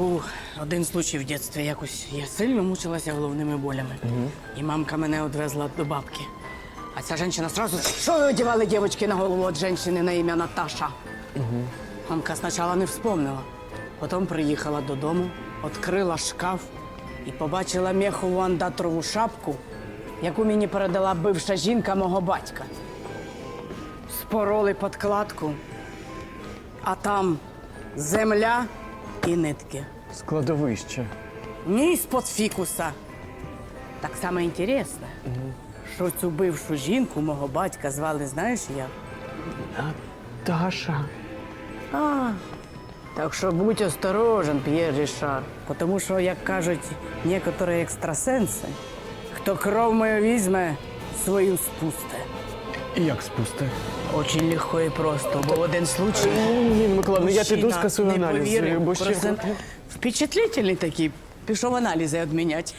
був один случай в дитинстві. Якось я сильно мучилася головними болями. І мамка мене одвезла до бабки. А ця жінка сразу, що ви одягали дівчатки на голову від жінки на ім'я Наташа? Мамка спочатку не вспомнила. Потім приїхала додому, відкрила шкаф і побачила мехову андатрову шапку, яку мені передала бивша жінка мого батька. Спороли подкладку, а там земля і нитки. Складовище. Ніс під фікуса. Так само інтересно, що цю бившу жінку мого батька звали, знаєш як? Наташа. А, так що будь осторожен, П'єр Рішар. Тому що, як кажуть некоторі екстрасенси, хто кров мою візьме, свою спусте. І як спусти? Очень легко і просто, бо в один случай. Ні, Миколаївна, я піду скасую не аналіз, повірив, бо ще. просто Впечатлительний такий. Пішов аналізи відміняти.